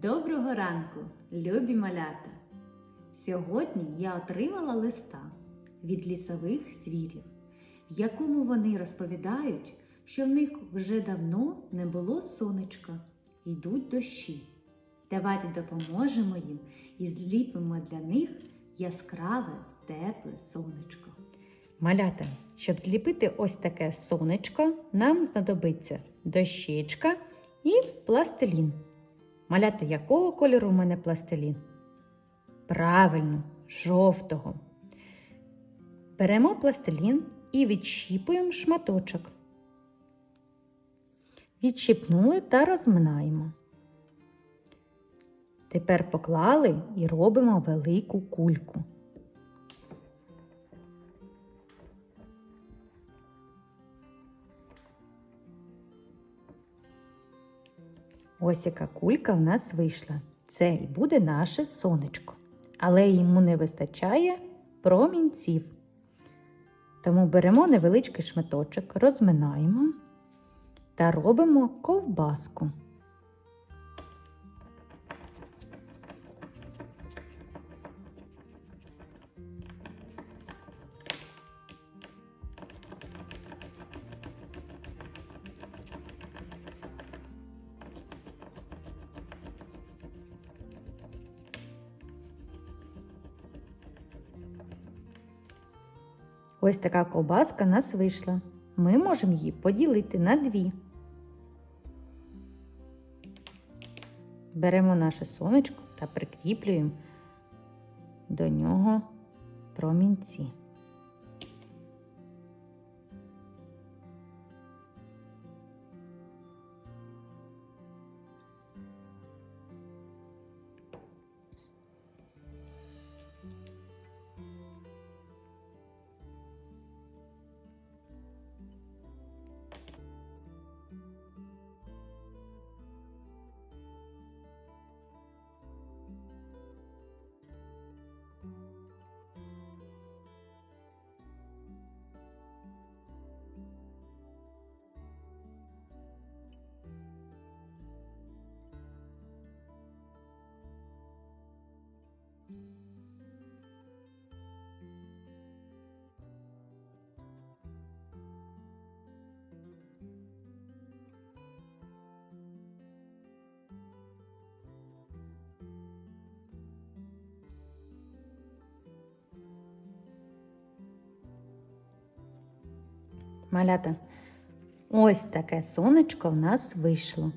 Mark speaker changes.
Speaker 1: Доброго ранку, любі малята! Сьогодні я отримала листа від лісових звірів, в якому вони розповідають, що в них вже давно не було сонечка, йдуть дощі. Давайте допоможемо їм і зліпимо для них яскраве, тепле сонечко.
Speaker 2: Малята, щоб зліпити ось таке сонечко, нам знадобиться дощечка і пластилін. Малята, якого кольору в мене пластилін? Правильно, жовтого. Беремо пластилін і відщіпуємо шматочок. Відчіпнули та розминаємо. Тепер поклали і робимо велику кульку. Ось яка кулька в нас вийшла. Це і буде наше сонечко. Але йому не вистачає промінців. Тому беремо невеличкий шматочок, розминаємо та робимо ковбаску. Ось така ковбаска нас вийшла. Ми можемо її поділити на дві. Беремо наше сонечко та прикріплюємо до нього промінці. Малята, ось таке сонечко в нас вийшло.